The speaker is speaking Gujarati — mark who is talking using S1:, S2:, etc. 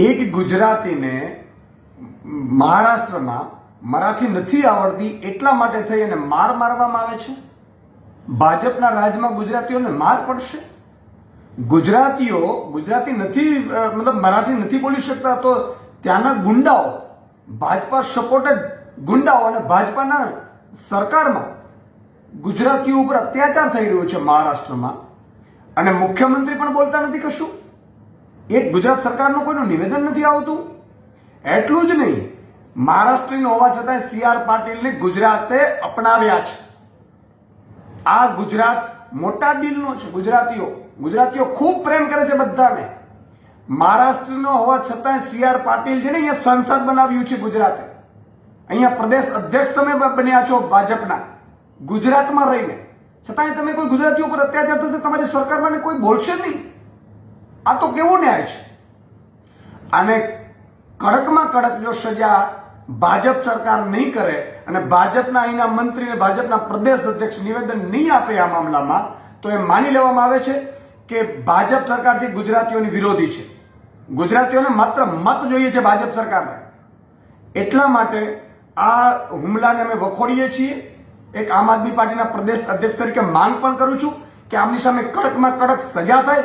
S1: એક ગુજરાતીને મહારાષ્ટ્રમાં મરાઠી નથી આવડતી એટલા માટે થઈ અને માર મારવામાં આવે છે? ભાજપના રાજમાં ગુજરાતીઓને માર પડશે? ગુજરાતીઓ, ગુજરાતી નથી મતલબ મરાઠી નથી બોલી શકતા, તો ત્યાંના ગુંડાઓ, ભાજપા સપોર્ટેડ ગુંડાઓ અને ભાજપાના સરકારમાં ગુજરાતીઓ ઉપર અત્યાચાર થઈ રહ્યો છે મહારાષ્ટ્રમાં. અને મુખ્યમંત્રી પણ બોલતા નથી કશું? એક ગુજરાત સરકારનું કોઈનું નિવેદન નથી આવતું? એટલું જ નહીં મહારાષ્ટ્રીનો હોવા છતાં સી આર પાટીલને ગુજરાતે અપનાવ્યા છે. આ ગુજરાત મોટા દિલનો છે, ગુજરાતીઓ. ગુજરાતીઓ ખૂબ પ્રેમ કરે છે બધાને. મહારાષ્ટ્રનો હોવા છતાં સી આર પાટીલ છે ને અહીંયા સંસદ બનાવ્યું છે ગુજરાતે. અહીંયા પ્રદેશ અધ્યક્ષ તમે બ- બન્યા છો ભાજપના. ગુજરાતમાં રહીને. છતાંય તમે કોઈ ગુજરાતીઓ પર અત્યાચાર થશે, તમારી સરકારમાં ને કોઈ બોલશે જ નહીં. આ તો કેવો ન્યાય છે? અને કડકમાં કડક જો સજા ભાજપ સરકાર નહીં કરે અને ભાજપના અહીંના મંત્રી ભાજપના પ્રદેશ અધ્યક્ષ નિવેદન નહીં આપે આ મામલામાં, તો એ માની લેવામાં આવે છે કે ભાજપ સરકાર છે ગુજરાતીઓની વિરોધી છે. ગુજરાતીઓને માત્ર મત જોઈએ છે ભાજપ સરકારને. એટલા માટે આ હુમલાને અમે વખોડીએ છીએ. એક આમ આદમી પાર્ટીના પ્રદેશ અધ્યક્ષ તરીકે માંગ પણ કરું છું કે આમની સામે કડકમાં કડક સજા થાય.